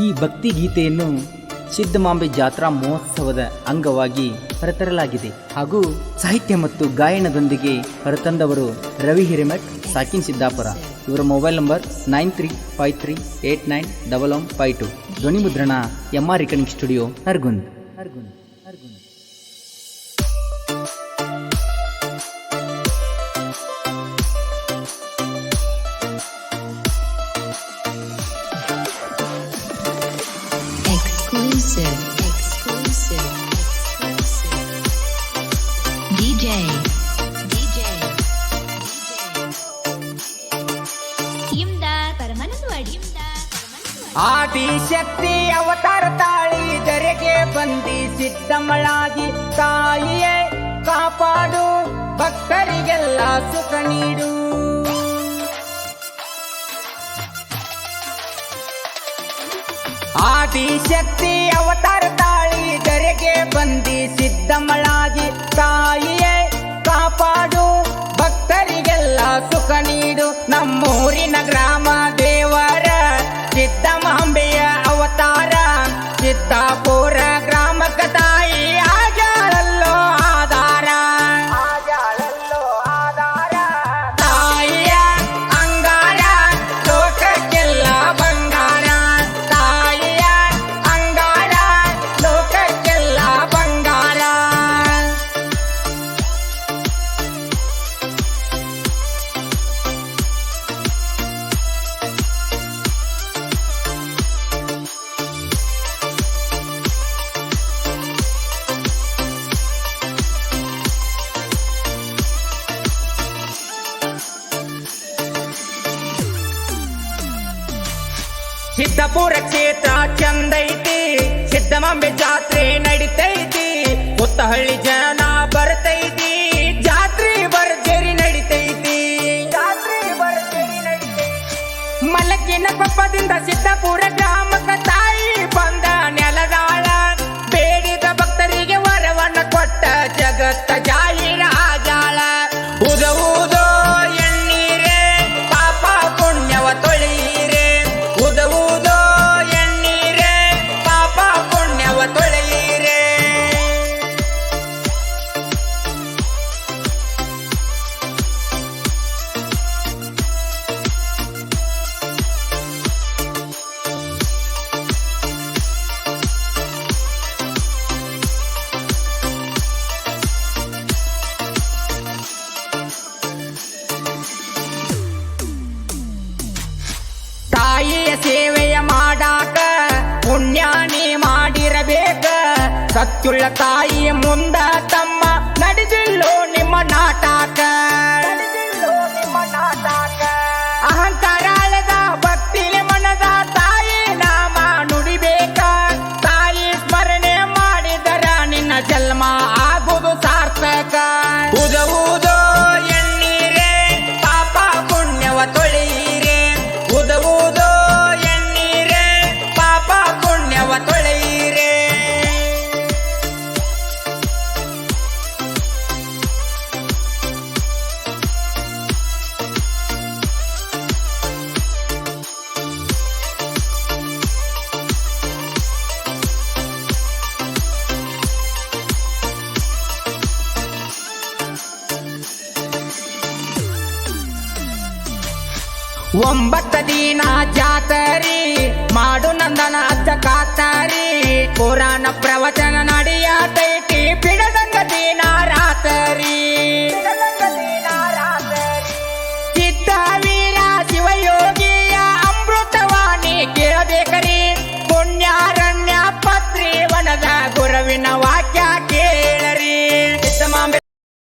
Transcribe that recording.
ಈ ಭಕ್ತಿ ಗೀತೆಯನ್ನು ಸಿದ್ಧಮಾಂಬೆ ಜಾತ್ರಾ ಮಹೋತ್ಸವದ ಅಂಗವಾಗಿ ಹೊರತರಲಾಗಿದೆ. ಹಾಗೂ ಸಾಹಿತ್ಯ ಮತ್ತು ಗಾಯನದೊಂದಿಗೆ ಹೊರತಂದವರು ರವಿ ಹಿರೇಮಠ್, ಸಾಕಿನ್ ಸಿದ್ದಾಪುರ. ಇವರ mobile number nine three five three eight nine double one five two. ಧ್ವನಿ ಮುದ್ರಣ M R studio Nargund. Exclusive. Exclusive. DJ. DJ. Adishakti ಅವತಾರ ತಾಳಿ ಜರೆಗೆ ಬಂದಿ ಸಿದ್ದಮಳಾಗಿ ತಾಯಿಯೇ ಕಾಪಾಡು ಭಕ್ತರಿಗೆಲ್ಲ ಸುಖ ನೀಡು ಆದಿಶಕ್ತಿ ಅವತಾರ ತಾಳಿ ಧರೆಗೆ ಬಂದಿ ಸಿದ್ಧಮಳಾಗಿ ತಾಯಿಯೇ ಕಾಪಾಡು ಭಕ್ತರಿಗೆಲ್ಲ ಸುಖ ನೀಡು ನಮ್ಮೂರಿನ ಗ್ರಾಮ ಸಿದ್ದಪುರ ಕ್ಷೇತ್ರ ಚಂದೈತಿ ಸಿದ್ದಮಾಂಬೆ ಜಾತ್ರೆ ನಡಿತೈತಿ. ಮುತ್ತಹಳ್ಳಿ ಜನ ಬರ್ತೈತಿ. ಜಾತ್ರೆ ಬರ್ಜರಿ ನಡಿತೈತಿ. ಜಾತ್ರೆ ಬರ್ಜರಿ ನಡಿತೈತಿ. ಮಲಕಿನ ಕೊಪ್ಪದಿಂದ ಸಿದ್ದಪುರ ಗ್ರಾಮಕ ಸತ್ಯುಳ್ಳ ತಾಯಿಯ ಮುಂದ ಒಂಬತ್ತ ದಿನ ಜಾತರಿ ಮಾಡು ನಂದನ ಅಜ್ಜ ಕಾತಾರಿ. ಪುರಾಣ ಪ್ರವಚನ ನಡೆಯತೈತಿ ಬಿಡದಂಗ ದಿನ